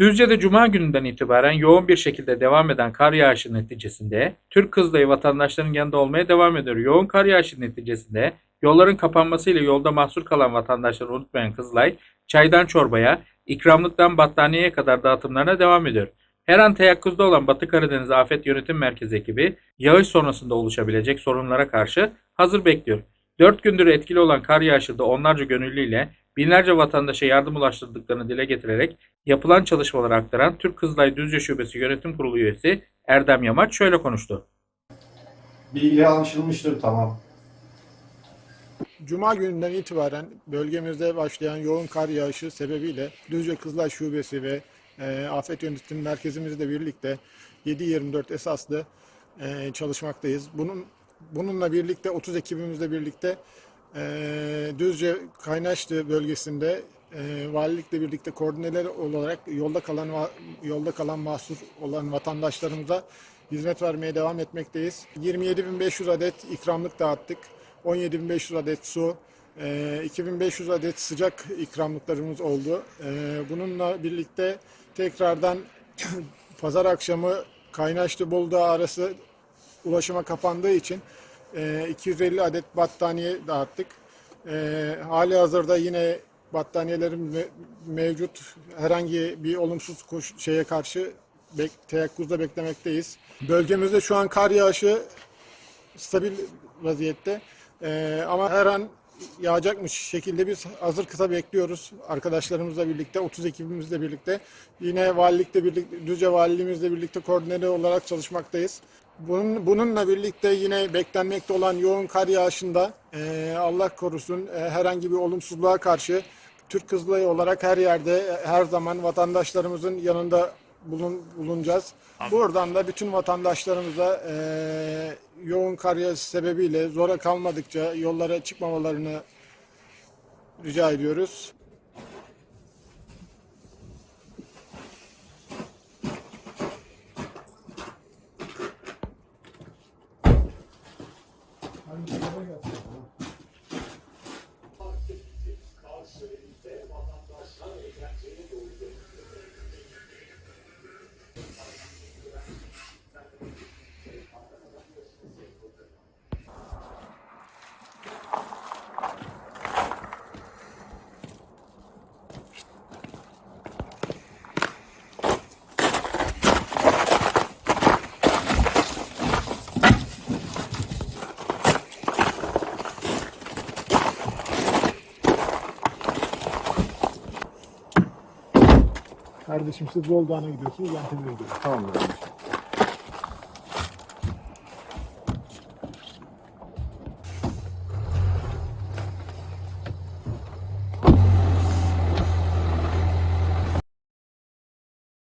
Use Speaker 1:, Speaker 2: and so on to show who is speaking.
Speaker 1: Düzce'de Cuma gününden itibaren yoğun bir şekilde devam eden kar yağışı neticesinde Türk Kızılayı vatandaşların yanında olmaya devam ediyor. Yoğun kar yağışı neticesinde yolların kapanmasıyla yolda mahsur kalan vatandaşları unutmayan Kızılay, çaydan çorbaya, ikramlıktan battaniyeye kadar dağıtımlarına devam ediyor. Her an teyakkuzda olan Batı Karadeniz Afet Yönetim Merkezi ekibi yağış sonrasında oluşabilecek sorunlara karşı hazır bekliyor. 4 gündür etkili olan kar yağışında onlarca gönüllüyle binlerce vatandaşa yardım ulaştırdıklarını dile getirerek yapılan çalışmaları aktaran Türk Kızılay Düzce Şubesi Yönetim Kurulu üyesi Erdem Yamaç şöyle konuştu.
Speaker 2: Bilgi anlaşılmıştır tamam.
Speaker 3: Cuma gününden itibaren bölgemizde başlayan yoğun kar yağışı sebebiyle Düzce Kızılay Şubesi ve e, Afet Yönetim Merkezimizle birlikte 7-24 esaslı e, çalışmaktayız. Bunun bununla birlikte 30 ekibimizle birlikte e, Düzce Kaynaşlı bölgesinde e, valilikle birlikte koordineler olarak yolda kalan yolda kalan mahsur olan vatandaşlarımıza hizmet vermeye devam etmekteyiz. 27.500 adet ikramlık dağıttık. 17.500 adet su, e, 2500 adet sıcak ikramlıklarımız oldu. E, Bununla birlikte tekrardan pazar akşamı Kaynaşlı Boldağ arası ulaşıma kapandığı için e, 250 adet battaniye dağıttık. E, hali hazırda yine battaniyelerimiz me- mevcut. Herhangi bir olumsuz koş- şeye karşı bek- teyakkuzda beklemekteyiz. Bölgemizde şu an kar yağışı stabil vaziyette. Ee, ama her an yağacakmış şekilde biz hazır kısa bekliyoruz. Arkadaşlarımızla birlikte, 30 ekibimizle birlikte. Yine valilikle birlikte, Düzce valiliğimizle birlikte koordineli olarak çalışmaktayız. Bunun, bununla birlikte yine beklenmekte olan yoğun kar yağışında e, Allah korusun e, herhangi bir olumsuzluğa karşı Türk Kızılayı olarak her yerde e, her zaman vatandaşlarımızın yanında bulun, bulunacağız. Buradan da bütün vatandaşlarımıza e, yoğun kar yağışı sebebiyle zora kalmadıkça yollara çıkmamalarını rica ediyoruz. Aí, tá Kardeşim siz Boldağ'a gidiyorsunuz, ben Temir'e gidiyorum.
Speaker 2: Tamamdır.